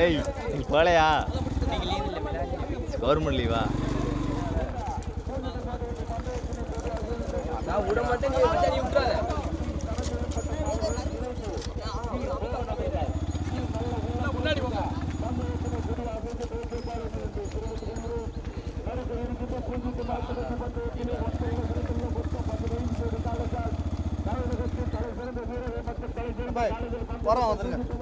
ஏய் நீ போலையா? கவர்மெண்ட் லீவா விட மாட்டேன் நீ விட்டுறாத. வரோம் வந்துருங்க.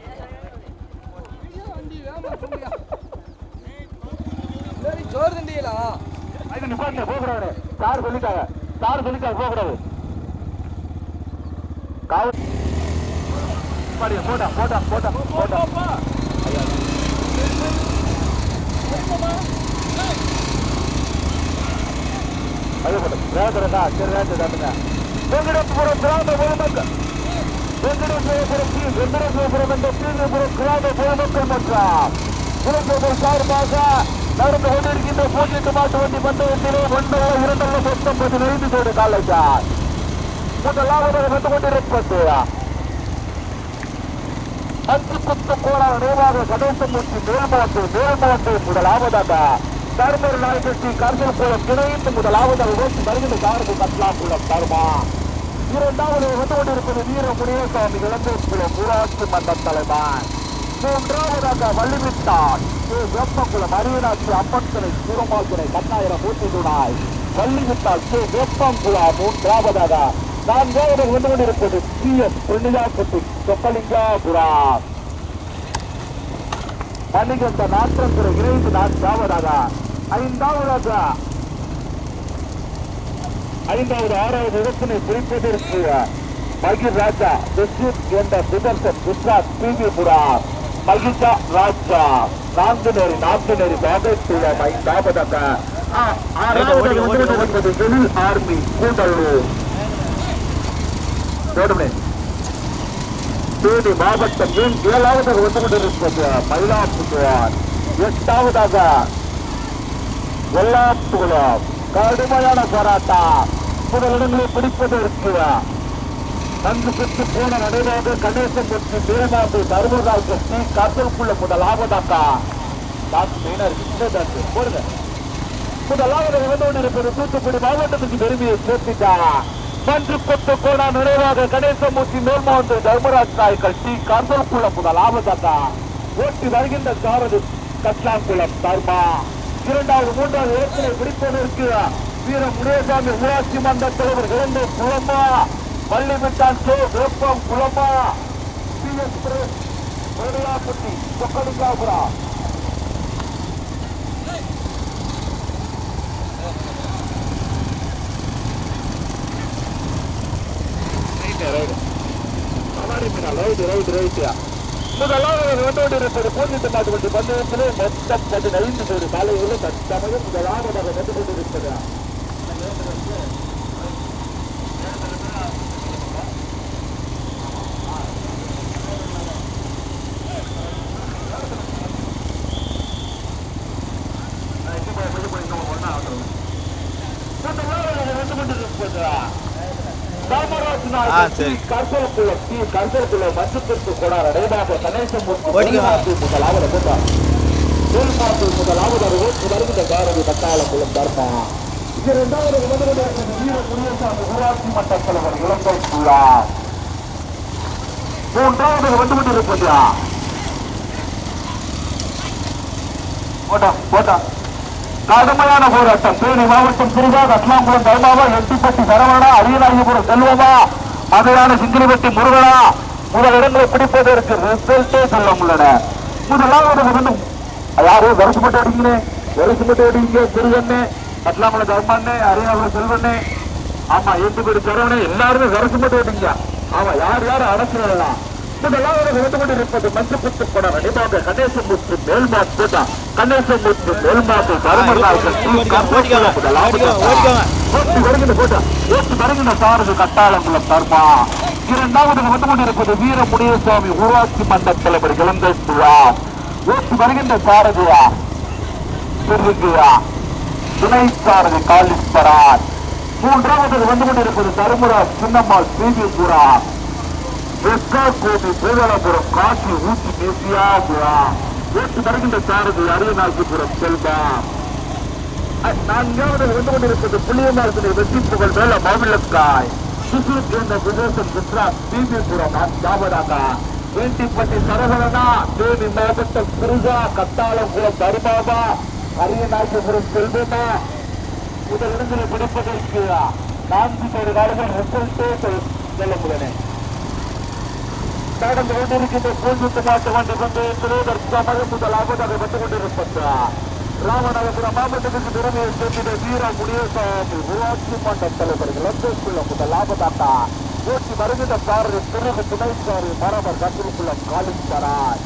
சார் சொல்லிட்டாங்க. சார் சொல்லிட்டாங்க போகக்கூடாது. காவல் போட்டா போட்டா போட்டா போட்டா. அது போட்டோம் வேதரடா சரி வேண்டு வெங்கடேஸ்வரம் கிராம பொதுமக்கள். வெங்கடேஸ்வரபுரம் கீழ் வெங்கடேஸ்வரபுரம் என்ற கீழ்புரம் கிராம பொதுமக்கள் மற்றும். சார்பாக நடந்து கொண்டிருக்கின்ற பூஜ்ஜியத்து மாட்டு வண்டி பந்தயத்திலே ஒன்றரை இரண்டரை பத்தொன்பது ஐந்து கோடி காலைச்சார் முதலாவதாக வந்து கொண்டிருப்பது அஞ்சு பத்து கோடான நேராக கணேசமூர்த்தி மேல்மாட்டு மேல்மாட்டு முதலாவதாக தர்மர் நாயகத்தி கர்மல் குளம் இணைந்து முதலாவதாக ஓட்டி வருகின்ற காரது கட்லாக்குளம் தர்மா. இரண்டாவது வந்து கொண்டிருப்பது வீர முனியசாமி இளம்பூர் குளம் ஊராட்சி மன்ற தலைவன் மூன்றாவதாக வள்ளிவிட்டான். வெப்பகுளம் அரியநாச்சி அப்பத்தனை சூரமாத்துறை பத்தாயிரம் ஊட்டி துணாய் வள்ளிவிட்டால் கே வெப்பங்குளா மூன்றாவதாக நான்காவது வந்து கொண்டிருப்பது சி எஸ் புண்ணியாக்குட்டி சொக்கலிங்காபுரம் மணிகண்ட நாற்றத்துறை இணைந்து நான்காவதாக ஐந்தாவதாக ஐந்தாவது ஆறாவது இடத்தினை குறிப்பதற்கு மகிர் ராஜா என்ற சுதர்சன் குஜராத் பிவிபுரா மகிஷா நான்குநேரி நான்குநேரி பாகத்துவம் ஐந்தாவதாக ஆ, ஆறாவது வந்து கொண்டிருப்பது எழில் ஆர்மி கூடலூர் போடுமே தேனி மாவட்டம் ஏழாவதாக வந்து கொண்டிருப்பது மயிலாப்புத்துவார் எட்டாவதாக வெள்ளாப்புகுளம். கடுமையான போராட்டம். முதலிடங்களை பிடிப்பதற்கு நன்கு பெற்று போன நடைபாக கணேசன் பெற்று மேல்நாட்டு தருமராஜ் ஸ்ரீ கத்தலுக்குள்ள முதலாவதாக்கா டாக்டர் மீனர் இருக்கு போடுங்க. முதலாவது வந்து தூத்துக்குடி மாவட்டத்துக்கு பெருமையை மன்று கொத்து கோணா நிறைவாக கணேசமூர்த்தி மேல்மாவட்ட தர்மராஜ் நாயக்கல் டி. காந்தல்குளம் முதலாவதாக ஓட்டி வருகின்ற சாரதி கட்லாங்குளம் தர்மா. இரண்டாவது மூன்றாவது இடத்தினை பிடிப்பதற்கு வீர முனியசாமி ஊராட்சி மன்ற தலைவர் குளமா பள்ளிமிட்டான் கே. வேப்பம் குளமா? சி எஸ் பிரேஸ் ரைட்டு ரைட்டு முதலாவது வந்து கொண்டிருப்பது பூஜ்ஜியத்து நாட்டு பந்தயத்திலே மொத்தம் பதினைந்து பேர் காலையில் தற்சமயம் முதலாவதாக வந்து கொண்டிருப்பது முதலாவதாக வந்து கொண்டிருப்பது காமராஜ் ஆ, நாயகர் சரி. கர்சலக்குளம் டி கர்சலக்குளம் மஞ்சத்திற்கு கொடார நடைபாக கணேசமூர்த்தி ஓடிக்கோ. முதலாவது கூட்டம் வேல்பாட்டு முதலாவது ஓட்டு வருகின்ற காரதி கட்டாளக்குளம் தர்மா. இது இரண்டாவது முதலுடைய வீர முனியசாமி ஊராட்சி மன்ற தலைவர் இலங்கை சூழா மூன்றாவது வந்து கொண்டிருப்பது போட்டா போட்டா கடுமையான போராட்டம். தேனி மாவட்டம் திருவாக அஸ்லாங்குளம் தர்மாவா எட்டிப்பட்டி சரவணா அரியநாயகபுரம் செல்வமா மதுரான சிங்கிரிப்பட்டி முருகனா? முதல் இடங்களை பிடிப்பதற்கு ரிசல்ட்டே சொல்ல முடியல முதலாவது வந்து யாரும் வருஷம் மட்டும் அடிக்கிறே வருஷம் மட்டும் அடிங்க திருவண்ணே அஸ்லாங்குளம் தர்மாண்ணே அரியநாயகபுரம் செல்வண்ணே. ஆமா எட்டுப்பட்டி சரவணே. எல்லாருமே வருஷம் மட்டும் அடிங்க. ஆமா யார் யார் அரசு வரலாம் முதலாவது வந்து கொண்டிருப்பது மஞ்சப்புத்து படம் அடிமாக கணேசமுத்து மேல்மாத்து கணேசமுத்து மேல்மாத்து தருமராஜன் முதலாவது வருகின்ற போட்டா ஓட்டி வருகின்ற சாரது கட்டாளங்குளம் தர்மா இரண்டாவது வந்து கொண்டிருப்பது வீர முனியசாமி ஊராட்சி மன்ற தலைவர் இளந்தை சுழா ஓட்டி வருகின்ற சாரதியா திருகியா துணை சாரதி காலிஸ்வரான் மூன்றாவது வந்து கொண்டிருப்பது தருமராஜ் சின்னம்மாள் ஸ்ரீவிபுரா வெஸ்கா கோபி பூவலபுரம் காட்சி ஊட்டி தேசியாபுரா ஓட்டி வருகின்ற சாரதி அரியநாசிபுரம் செல்வா நான்காவது வந்து கொண்டிருப்பது புளியமரத்தினை வெற்றி புகழ் மேல மாவிளக்காய். சுசுறு சேர்ந்த விதேசம் குஜராத் பிபிபுரம் ஜாபதாக வேண்டிப்பட்டி சரவணனா தேனி மாவட்டம் குருகா கத்தாளங்குளம் தருமாபா அரியநாயகபுரம் செல்வமா முதல் இடங்களை பிடிப்பதற்கு நான்கு பேர் ரிசல்ட்டே செல்ல கொண்டிருக்கின்ற பூஞ்சுத்து மாட்டு வண்டி கொண்டு திருவதற்காக முதலாவதாக வந்து கொண்டிருப்பதா? ராமநாதபுரம் மாவட்டத்துக்கு திறமையை சேர்ந்த வீர முனியசாமி ஊராட்சி மன்ற தலைவர் இலங்கைக்குள்ள முதல் லாபதாட்டா ஓட்டி வருகின்ற சாரதி பிறகு துணை சாரி மரபர் கத்திரிக்குள்ள காலிஸ்வராய்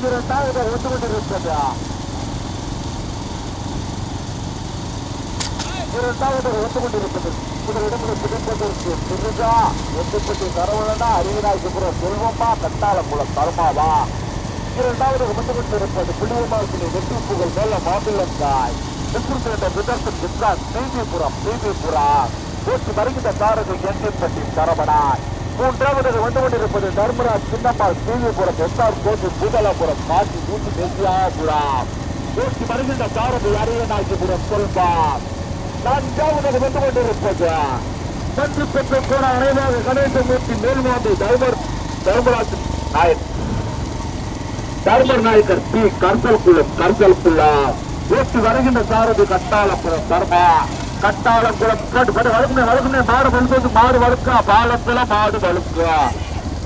இரண்டாவது வந்து கொண்டிருப்பது இரண்டாவது வந்து கொண்டிருப்பது முதலிடத்தில் பிடிப்பதற்கு திருஜா ஒட்டுப்பட்டி சரவணனா அரியநாயகபுரம் செல்வம்மா மூலம் தர்மாவா? இரண்டாவது வந்து கொண்டிருப்பது வெற்றி புகழ் மேல மாப்பிள்ளங்காய் விசுறுத்த விதர்சன் குஜராத் பிபிபுரம் பிபிபுரா ஓட்டி வருகின்ற சாரதி எண்ணிப்பட்டி சரவணாய் மூன்றாவது வந்து கொண்டிருப்பது தர்மராஜ் சின்னம்மாள் பிவிபுரம் எஸ்ஆர் கோட்டி பூதலாபுரம் மாற்றி நூற்றி தேசியாபுரம் ஓட்டி வருகின்ற சாரதி அரியநாயகிபுரம் செல்வார். நான்காவது வந்து கொண்டிருப்பது பஞ்சு பெற்ற கூட அனைவராக கணேசமூர்த்தி மேல்மாண்டி driver Dharmaraj Nayak Dharmar Nayakkar P. Cursor குளம் கர்சல் குளம் ஓட்டி வருகின்ற சாரதி கட்டாளப்புறம் தர்மா. கட்டாளக்குளம் கட்டு கட்டு வளர்க்குனே வளர்க்குனே மாடு வலுக்கிறது மாடு வழுக்கா. பாலத்துல மாடு வலுக்கா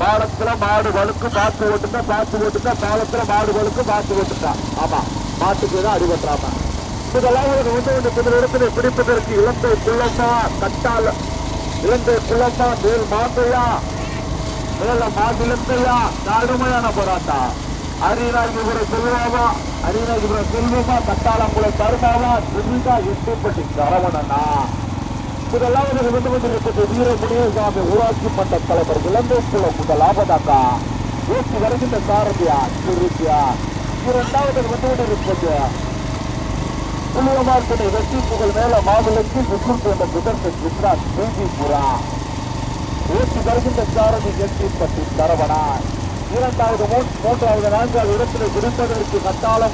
பாலத்துல மாடு வழுக்கு. பார்த்து ஓட்டுக்கா பார்த்து ஓட்டுக்கா பாலத்துல மாடு வலுக்கு பார்த்து ஓட்டுக்கா ஆமா. மாட்டுக்கு தான் அடிபட்டுறாமா. இதெல்லாம் ஒரு ஒன்று ஒன்று பிற இடத்துல பிடிப்பதற்கு இலங்கை குள்ளமா கட்டால இலங்கை குள்ளமா மேல் மாந்தையா மேல மாநிலத்தையா கடுமையான போராட்டம். அரியநாயகபுரம் செல்வாவா அரியநாயகபுரம் செல்வமா கட்டாளங்குளம் தருமாவா திருவிழா எட்டுப்பட்டி சரவணனா. இதெல்லாம் வந்து வந்து கொண்டிருப்பது வீர முனியசாமி ஊராட்சி மன்ற தலைவர் இலங்கை குளம் முதலாவதாக்கா ஊட்டி வருகின்ற சாரதியா திருத்தியா இரண்டாவது வந்து கொண்டிருப்பது புளியமார் துணை வெற்றி புகழ் மேல மாவிலக்கு விசுறு என்ற புதர்சன் குஜராத் பிபிபுரா ஊட்டி வருகின்ற சாரதி எட்டிப்பட்டி சரவணா. இரண்டாவது மூன்றாவது நான்காவது இடத்தில் பிடிப்பதற்கு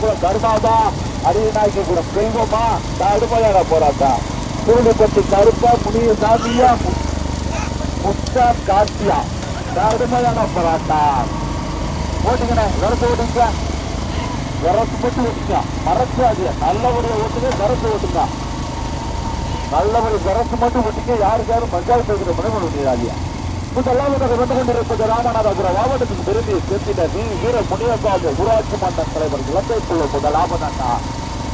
கூட கருமாதா அரியநாயகபுரம் செல்வமா? கடுமையான போராட்டம். சூழிப்பட்டி கருப்பா புனிய சாமியா மு- முத்தா காட்டியா கடுமையான போராட்டம். ஓட்டுங்கண்ணே விரசு ஓட்டுங்க. விரசு மட்டும் ஓட்டுங்க. மறக்காது நல்லபடியா ஓட்டுங்க விரத்து ஓட்டுங்க. நல்லபடி விரசு மட்டும் ஓட்டுங்க. யாருக்கு யாரும் பஞ்சாயத்து வைக்கிற மனைவி முடியாதியா முதலாம் வந்து கொண்டிருப்பது ராமநாதபுரம் மாவட்டத்துக்கு விரும்பி சேர்த்திட வி வீர முனியசாமி ஊராட்சி மன்ற தலைவர் இலங்கைக்குள்ள முதலாவதா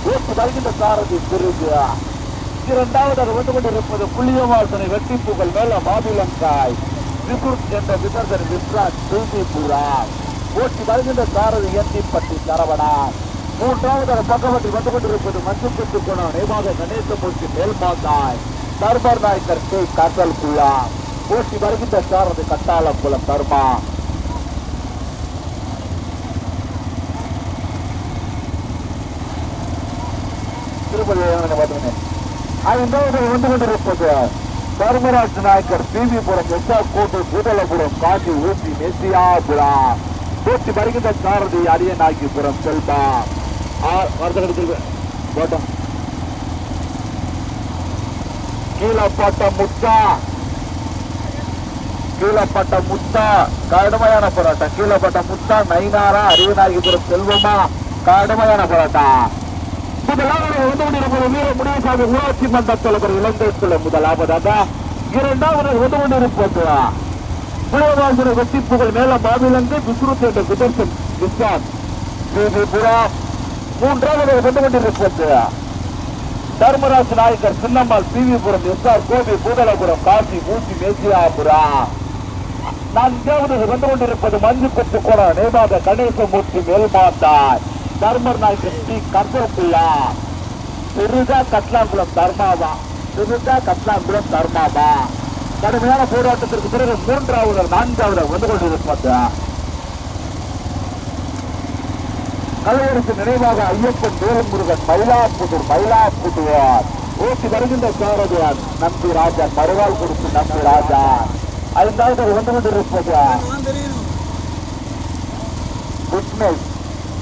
ஓட்டு வருகின்ற சாரதி பிரிவு இரண்டாவதாக வந்து கொண்டிருப்பது புளியவாசனை வெட்டி புகழ் மேல மாதுளங்காய் விசுர் என்ற விசர்சன் விஸ்ராஜ் திருப்பிபுரா ஓட்டி வருகின்ற சாரதி எண்ணிப்பட்டி சரவணா. மூன்றாவது பக்கவட்டி வந்து கொண்டிருப்பது மஞ்சள் குணம் நேமாக கணேசமூர்த்தி மேல்மாந்தாய் தர்மர் நாயக்கர் கே. காசல் குள்ளா ஓட்டி வருகின்ற சாரதி கட்டாளம் குலம் தருமா. திருப்பதி ஐந்தாவது வந்து கொண்டிருப்பது தர்மராஜ் நாயக்கர் பிவிபுரம் எஸ்ஆ கோட்டை பூதலபுரம் காஞ்சி ஊட்டி மெசியாபுரம் போட்டி வருகின்ற சாரதி அரியநாயகிபுரம் செல்பா. வருடத்திற்கு ஓட்டம் கீழப்பட்ட முத்தா. கீழப்பட்ட முத்தா கடுமையான போராட்டம். கீழப்பட்ட முத்தா நைனாரா அரியநாயகிபுரம் செல்வமா? கடுமையான போராட்டம். முதலாவது வந்து கொண்டிருப்பது வீர ஊராட்சி மன்ற தலைவர் இலங்கைக்குள்ள முதலாவதாக இரண்டாவது வந்து கொண்டிருப்பது புலவாசுர வெற்றி புகழ் மேல மாவிலங்கு விசுருத் என்ற குதர்சன் விஸ்வான் ஸ்ரீபுரா மூன்றாவது வந்து தர்மராஜ் நாயக்கர் சின்னம்மாள் பிவிபுரம் எஸ்ஆர் கோபி பூதலபுரம் காசி மூச்சி மேசியாபுரா நான்காவது வந்து கொண்டிருப்பது மஞ்சு கொத்து கூட நேபாத கணேசமூர்த்தி பார்த்தார் தர்மர் நாய்க்கு ஸ்ரீ கர்ப்பப்பிள்ளா. பெருதா கட்லாங்குளம் தர்மாவா. பெருதா கட்லாங்குளம் தர்மாவா. கடுமையான போராட்டத்திற்கு பிறகு மூன்றாவது நான்காவது வந்து கொண்டிருப்பது. கலைஞருக்கு நினைவாக ஐயப்பன் வேலமுருகன் மயிலாப்புதூர் மயிலாப்புதுவார் ஓட்டி வருகின்ற சாரதியார் நம்பி ராஜா மறுவாள் கொடுத்து நம்பி ராஜா. ஐந்தாவது வந்து கொண்டிருப்பது குட்னஸ்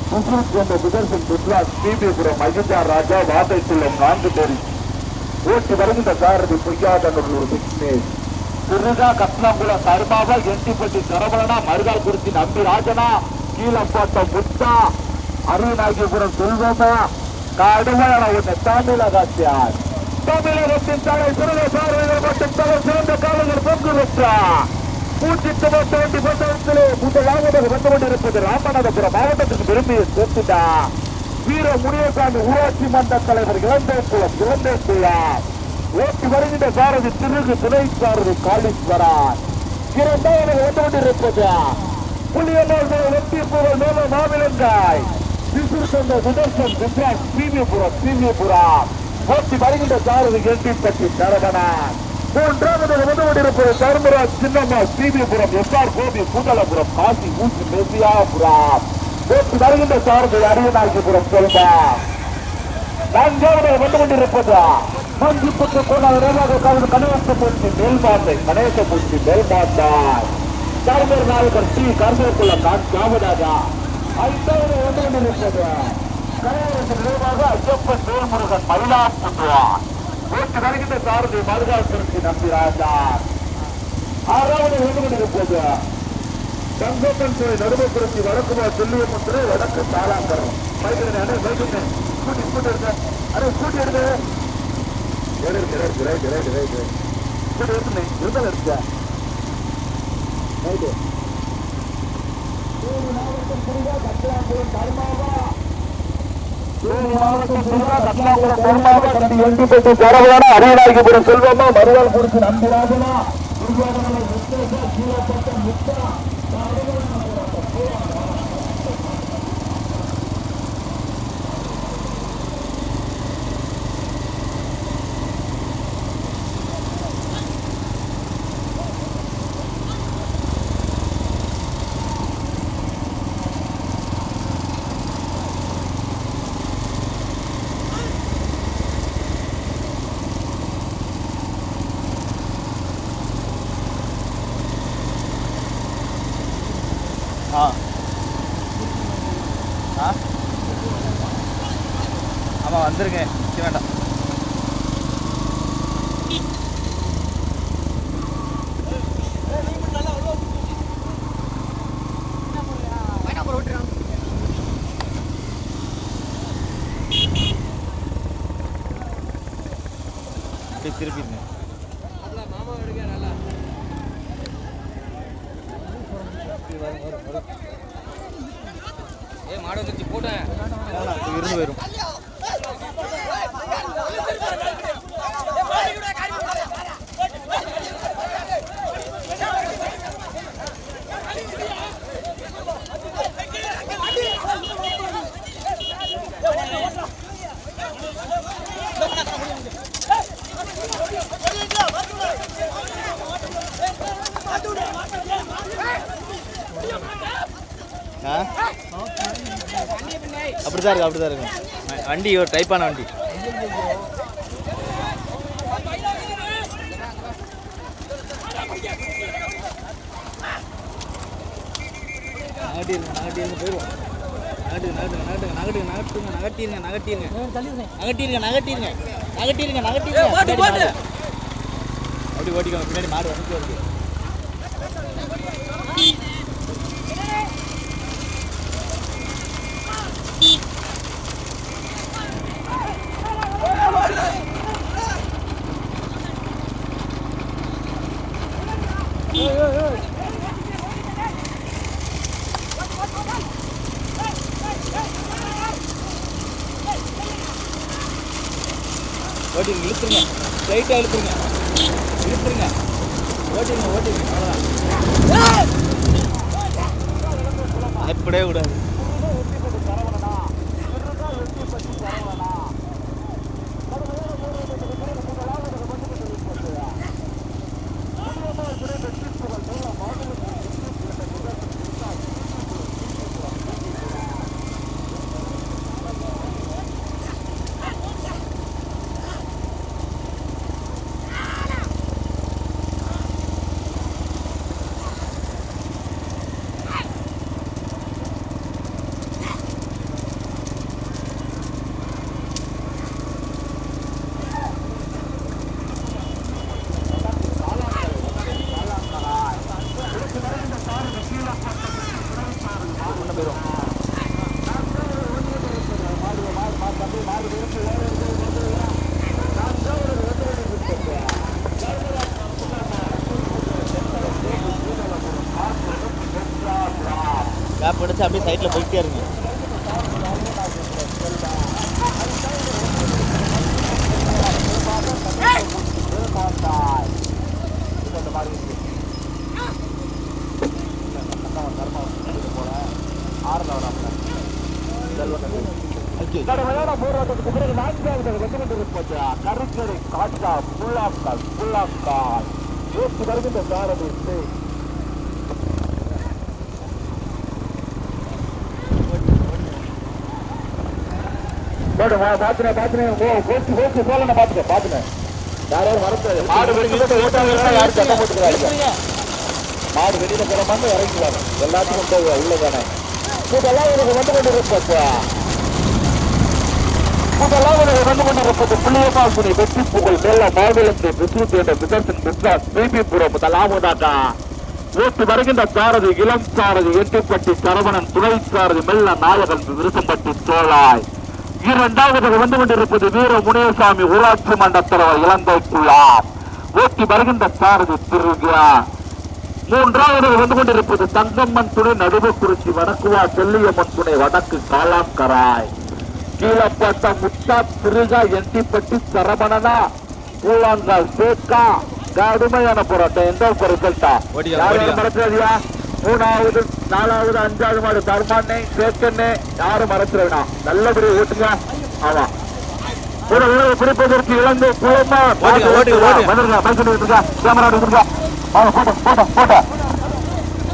சுசுருக் என்ற சுதர்சன் குட்லாஸ் பிபிபுரம் அஜிதா ராஜா வாதைக்குள்ளம் நான்கு பேர். ஓட்டி வருகின்ற சாரதி பொய்யாதனூர் விக்னேஷ் திருகா கட்னாங்குளம் கருமாவா எண்டிப்பட்டி சரவணனா மருகால் குறிச்சி நம்பி ராஜனா கீழப்பாட்டம் முத்தா அருணாகிபுரம் செல்வமா கடுமையான ஒன்று தமிழகத்தியார் தமிழகத்தின் தலை சிறந்த சாரதிகள் மற்றும் தலை சிறந்த காலங்கள் பங்கு பெற்றார் நூற்றி தொண்ணூத்தி ரெண்டு பந்தத்திலே வந்து கொண்டிருப்பது ராமநாதபுரம் மாவட்டத்துக்கு விரும்பிய சேர்த்துட்டா. வீர முனியசாமி ஊராட்சி மன்ற தலைவர் இளந்தேக்குளம் இளந்தேக்குளம் ஓட்டி வருகின்ற சாரதி திருகு துணை காளீஸ்வரன் இரண்டாவது வந்து கொண்டிருப்பது புளியனோர்கள் வெற்றி புகழ் மேல மாவிலங்காய் விசுறுத்தந்த சுதர்சன் குஜராத் பிவிபுரம் பிவிபுரம் ஓட்டி வருகின்ற சாரதி எட்டிப்பட்டி சரவணன் மூன்றாவது வந்து கொண்டிருப்பது தர்மராஜ் சின்னம்மா சிபிபுரம் எஸ் ஆர் கோபி கூடலபுரம் காசி ஊசி மெசியாபுரம். ஓட்டி வருகின்ற சாரதி அரியநாயகிபுரம் செல்வா. நான்காவது வந்து கொண்டிருப்பது மஞ்சு பத்து கோணாக கலந்து கணேசமூர்த்தி மேல்பாட்டை பூச்சி மேல்பாட்டார் தர்மர் நாயகர் ஸ்ரீ கர்மக்குள்ள காமராஜா ஐந்தாவது வந்து கொண்டிருப்பது கலையரசு நினைவாக ஐயப்பன் வேல்முருகன் மயிலாப்புத்துவார் ஓட்டு வருகின்ற சாரதி மருகாசுரத்தி நம்பிராஜா ஆறாவது வந்து தங்கப்பன் கோயில் நடுவப்புறத்தி வடக்குமா சொல்லியமுத்திரை வடக்கு தாளாங்கரம் மைக்கிறேன் அண்ணே மைக்கிறேன் ஸ்கூட்டி ஸ்கூட்டி எடுங்க. அண்ணே ஸ்கூட்டி எடுங்க. எடுக்கு எடுக்கு right right right right Scooty எடுத்துனே இருந்தாலும் எடுக்க ரைட்டு அரியநாயகபுரம் செல்வமா மறுவாள் குறித்து நம்பிராஜனா ஆ ஏ மாடு வந்துருச்சு போட்டேன் இருந்து போயிடும் ஆ அப்படிதான் இருக்கு அப்படிதான் இருக்கு வ- வண்டி ஒரு டைப்பான வண்டி. நகட்டிருங்க நகட்டிருங்க போயிடுவோம். நகட்டுங்க நகட்டுங்க நகட்டுங்க நகட்டுங்க நகட்டுங்க நகட்டிருங்க நகட்டிருங்க நகட்டிருங்க நகட்டிருங்க நகட்டிருங்க. மாடு. அப்படி ஓட்டிக்கோங்க பின்னாடி மாடு வந்து வருது. பயப்படவே கூடாது முன்ன போயிடும் கேப் அடிச்சு அப்படியே சைடில் போயிட்டே இருங்க கடுமையான போராட்டத்துக்கு பிறகு நான்காவது வந்து கொண்டிருப்பது கருக்கடை காட்டா புல்லாக்கால் புல்லாக்கால் ஏற்றி வருகின்ற சாரதி பாத்துனேன் பாத்துனேன் கோச்சு கோச்சு போல பாத்துட்டேன் பாத்துனேன் யாரும் மறந்து மாடு வெளியில ஓட்டாங்க யாரும் சத்தம் போட்டுக்கிறாங்க? மாடு வெளியில போற மாதிரி இறங்கிடுவாங்க எல்லாத்துக்கும் போகுவா உள்ளதானே இதெல்லாம் எனக்கு வந்து கொண்டிருப்பது முதலாம் உலக வந்து கொண்டிருப்பது புள்ளியமாசுனி வெற்றி புகழ் மேல மாவிலந்து விசுவத்தி என்ற விதத்தின் குஜராத் பிபிபுரம் முதலாவதாக ஓட்டு வருகின்ற சாரதி இளம் சாரதி எட்டிப்பட்டி சரவணன் துணை சாரதி மெல்ல நாயகன் விருசம்பட்டி சோழாய். இரண்டாவதாக வந்து கொண்டிருப்பது வீர முனியசாமி ஊராட்சி மன்ற தலைவர் இலங்கைக்குள்ளார் ஓட்டி வருகின்ற சாரதி திருகியா மூன்றாவது வந்து கொண்டிருப்பது தங்கம்மன் துணை நடுவுக்குறிச்சி வடக்குவா செல்லியம்மன் துணை வடக்கு காலாங்கராய் கீழப்பட்ட முத்தா திருகா எண்டிப்பட்டி சரவணனா கூழாங்கால் சேக்கா கடுமையான போராட்டம். எந்த ரிசல்ட்டா. மறந்துடாதியா மூணாவது நாலாவது அஞ்சாவது மாடு தர்மானே சேக்கண்ணே யாரும் மறந்துடா நல்லபடியா ஓட்டுங்க. ஆமா. குறிப்பதற்கு இழந்து போட்டோ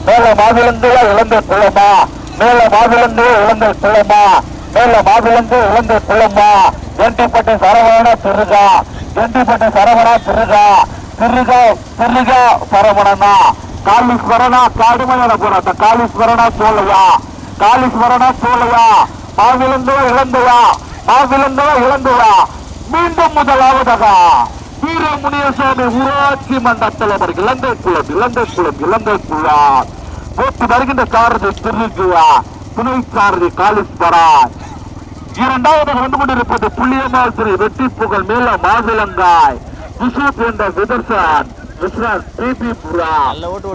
மேல மாவிலந்து இழந்த குளமா? மேல மாவிலந்து இழந்த குளமா? மேல மாவிலந்து இழந்த குளமா? எண்டிப்பட்ட சரவண திருகா. எண்டிப்பட்ட சரவணா திருகா. திருகா திருகா சரவணனா? காளீஸ்வரனா கடுமையான போராட்டம் காலீஸ்வரனா சோழையா காலீஸ்வரனா சோழையா மாவிலந்தோ இழந்தையா? மாவிலந்தோ இழந்தையா? மீண்டும் முதலாவதாக வீரமுனியசாமி ஊராட்சி மன்ற அவருக்கு இலங்கை குளம் இலங்கை குளம் இலங்கை குளம் போட்டு வருகின்ற சாரதி திருக்குவா துணை சாரதி காலீஸ்வரா. இரண்டாவது வந்து கொண்டிருப்பது புள்ளியம்மாள் திரு வெற்றி புகழ் மேல மாவிலங்காய் விஸ்வத் என்ற விதர்சன். விஸ்வநாத் பிபி புரா.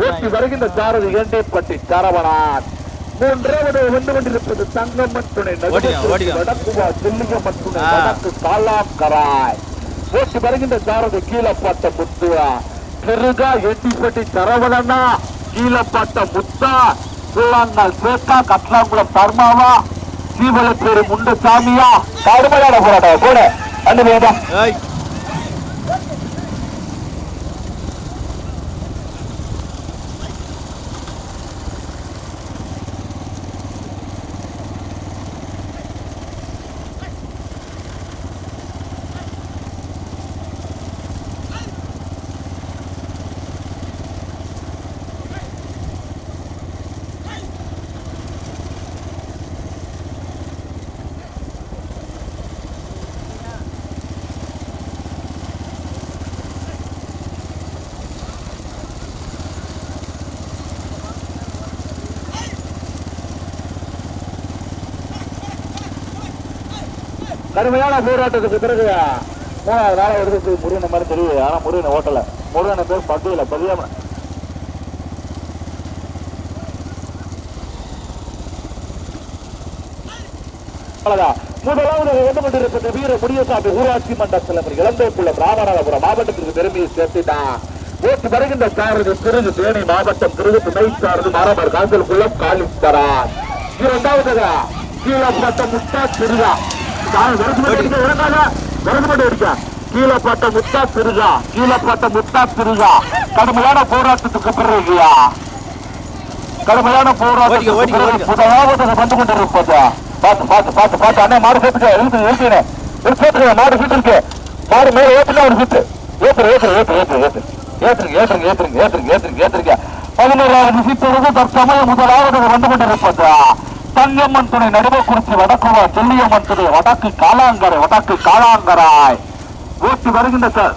ஓட்டி வருகின்ற சாரதி ஏண்டைப்பட்டி சரவணன். மூன்றாவது வந்து கொண்டிருப்பது தங்கம்மன் துணை. வடக்குவா செல்லிங்கம்மன் துணை. வடக்கு காலாக்கராய் ஓட்டி வருகின்ற சாரதி கீழப்பாட்ட முத்துவா பெருகா எட்டிப்பட்டி சரவணனா. கீழப்பாட்ட முத்தா. கூழாங்கால் சேக்கா கட்லாங்குளம் தர்மாவா சீவலப்பேரு முண்டசாமியா. கடுமையான போராட்டம். கூட. அந்த வேதம் கடுமையான போராட்டத்துக்கு பிறகு மூணாவது நாளாக எடுத்து முருகன் மாதிரி தெரியுது. ஆனால் முருகனை ஓட்டல. முருகனை பேர் பட்டியல பதியாம முதலாவது வந்து வீர முடியசாமி ஊராட்சி மன்ற தலைவர் இளந்தோப்புள்ள பிராமணபுரம் மாவட்டத்திற்கு பெருமையை சேர்த்துட்டான் ஓட்டு வருகின்ற சாரதி திருகு தேனி மாவட்டம் திருகு துணை சாரதி மாறாமர் காசல் குளம் காலித்தரார் இரண்டாவது கீழப்பட்ட முட்டா திருதான் கீழப்பட்ட முத்தா சிறுகா கீழப்பட்ட முத்தா சிறுகா. கடுமையான போராட்டத்துக்கு பிறகுயா? கடுமையான ஓடிக்க. முதலாவது வந்து கொண்டிருப்பது. பார்த்து பார்த்து பார்த்து பார்த்து. அண்ணா மாடு சேர்த்துக்க எழுத்து எழுத்தினேன் சேர்த்துக்க மாடு சீட்டு இருக்கு. மாடு மேல ஏத்துனா ஒரு சீட்டு ஏத்துரு ஏத்துரு ஏத்துரு ஏத்துரு ஏத்துரு. ஏத்துருங்க ஏத்துருங்க ஏத்துருங்க ஏத்துருங்க ஏத்துருங்க ஏத்துருங்க பதினோராவது சீட்டு தற்சமயம் முதலாவது வந்து கொண்டிருப்பது? தங்கம்மன் துணை நடுவக்குறிச்சி வடக்குவா செல்லியம்மன் துணை வடக்கு காலாங்கரை வடக்கு காலாங்கராய் ஓட்டி வருகின்ற சார்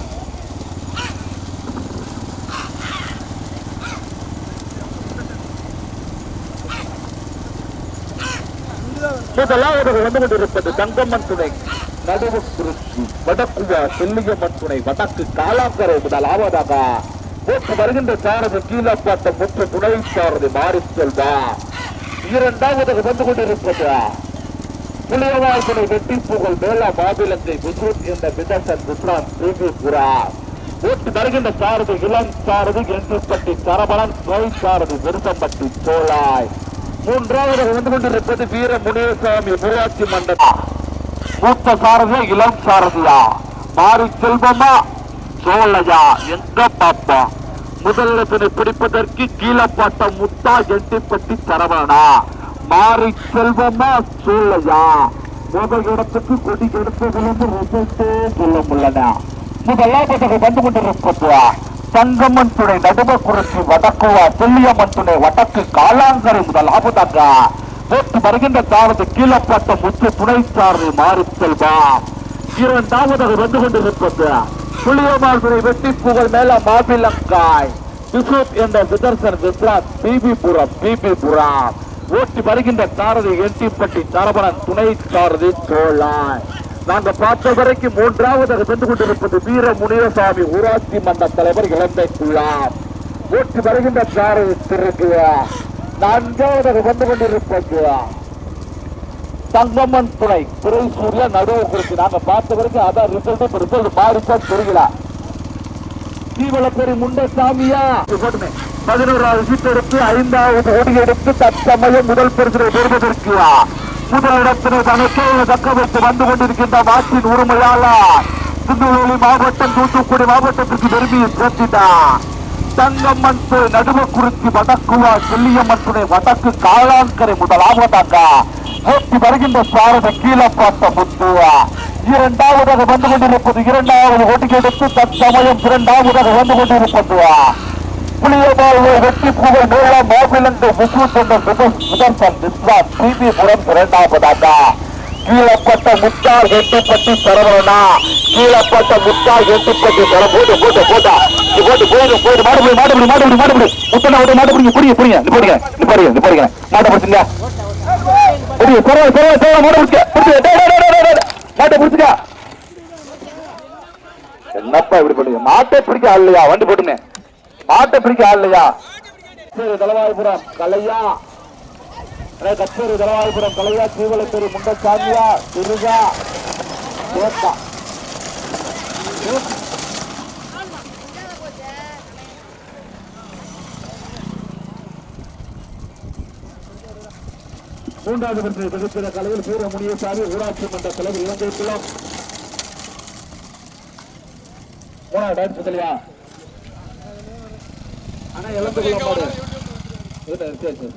முதலாவது வந்து கொண்டிருப்பது தங்கம்மன் துணை நடுவு குறிச்சி வடக்குவா செல்லியம்மன் துணை வடக்கு காலாங்கரை முதலாவதாக போட்டு வருகின்ற சாரதி கீழப்பாட்ட முற்று துணை சாரதி மாறி செல்வா. இரண்டாவதாக வந்து கொண்டிருப்பது புளியவாள் வெட்டி புகழ் மேலா மாபிலங்கை குஜராத் என்ற விதசன் குஜராத் தேவிபுரா ஓட்டு வருகின்ற சாரதி இளம் சாரதி எட்டுப்பட்டி சரபலன் துணை சாரதி விருத்தம்பட்டி சோழாய். மூன்றாவது வந்து கொண்டிருப்பது வீர முனியசாமி ஊராட்சி மண்டலம் மூத்த சாரதியா இளம் சாரதியா? மாறி செல்வமா? சோழையா? எங்க பாப்பா? முதலிடத்தினை பிடிப்பதற்கு கீழப்பாட்ட முத்தா எட்டிப்பட்டி சரவணா மாறி செல்வமா சோழையா முதல் இடத்துக்கு கொடி எடுத்ததிலிருந்து ரிசல்ட்டே சொல்ல முடியல முதலாவதாக வந்து கொண்டிருப்பதுவா தங்கம்மன் துணை நடுவக்குறிச்சி வடக்குவா செல்லியம்மன் துணை வடக்கு காலாங்கரை முதலாவதாக நேற்று வருகின்ற தாவது கீழப்பட்ட முத்து துணை சாரதி மாறி செல்வா. இரண்டாவதாக வந்து கொண்டிருப்பது புளியமால் துறை வெட்டி புகழ் மேல மாபிலங்காய் விசுத் என்ற விதர்சன் விஸ்ராத் பிபிபுரம் பிபிபுரம். ஓட்டி வருகின்ற சாரதி எட்டிப்பட்டி சரவணன் துணை சாரதி சோழாய். நாங்க பார்த்த வரைக்கும் மூன்றாவது சென்று கொண்டிருப்பது வீர முனியசாமி ஊராட்சி மன்ற தலைவர் இளந்தை குழாம் ஓட்டி வருகின்ற சாரதி திருக்குவ. நான்காவதாக வந்து கொண்டிருப்பது தங்கம்மன் துணை துறை சூர்யா நடுவு குறித்து. நாங்க பார்த்த வரைக்கும் அதான் ரிசல்ட் இப்ப ரிசல்ட் மாறிச்சா தெரியல. தீவளப்பெரி முண்டசாமியா? போட்டுமே. பதினோராவது சீட் எடுத்து ஐந்தாவது ஓடி எடுத்து தற்சமயம் முதல் பரிசனை பெறுவதற்கு முதல் தனக்கே தக்க வைத்து வந்து கொண்டிருக்கின்ற வாக்கின் உரிமையாளர் திருநெல்வேலி மாவட்டம் தூத்துக்குடி மாவட்டத்திற்கு பெருமையை சேர்த்தினார் தங்கம்மன் துறை நடுவக்குறிச்சி வடக்குவா செல்லியம்மன் துணை வடக்கு காளான்கரை முதலாவதாக. போட்டி வருகின்ற சாரத கீழப்பாட்ட முத்துவா. இரண்டாவதாக வந்து கொண்டிருப்பது இரண்டாவது ஓட்டிக்கு எடுத்து தற்சமயம் இரண்டாவதாக வந்து கொண்டிருப்பதுவா. புளியபால் வெற்றி புகழ் மேல மாபிலந்து முசு கொண்ட சுதர்சன் விஸ்வாஸ் பிபிபுரம் இரண்டாவதாக. கீழப்பட்ட முத்தார் எட்டுப்பட்டி சரவணா. கீழப்பட்ட முத்தார் எட்டுப்பட்டி சர போட்டு போட்டு போட்டா போட்டு போயிடும் போயிடு மாடு மாடு மாடு மாடு முத்தனை விட்டு மாடு பிடிங்க நிப்பாடுங்க நிப்பாடுங்க நிப்பாடுங்க மாட்டை புடிங்க குறவை குறவை குறவை மாட்டை புடிச்சுக்க புடிச்சுக்க. டேய், டேய், டேய், டேய், டேய். மாட்டை பிடிச்சுக்க. என்னப்பா இப்படி பண்ணுங்க மாட்டை பிடிக்க ஆள் இல்லையா? வண்டி போட்டுங்க மாட்டை பிடிக்க ஆள் இல்லையா? சரி தலவாய்புரம் கலையா. கச்சேரி தலவாய்புரம் கலையா தீவளப்பேரி முண்டசாமியா திருகா மூன்றாவது பற்றி தொகுப்பின கலையில் பூர முனியசாமி ஊராட்சி மன்ற தலைவர் இலங்கை குளம். மூணாவது டான்ஸ் முதலியா ஆனா இழந்து கொள்ள சரி சரி.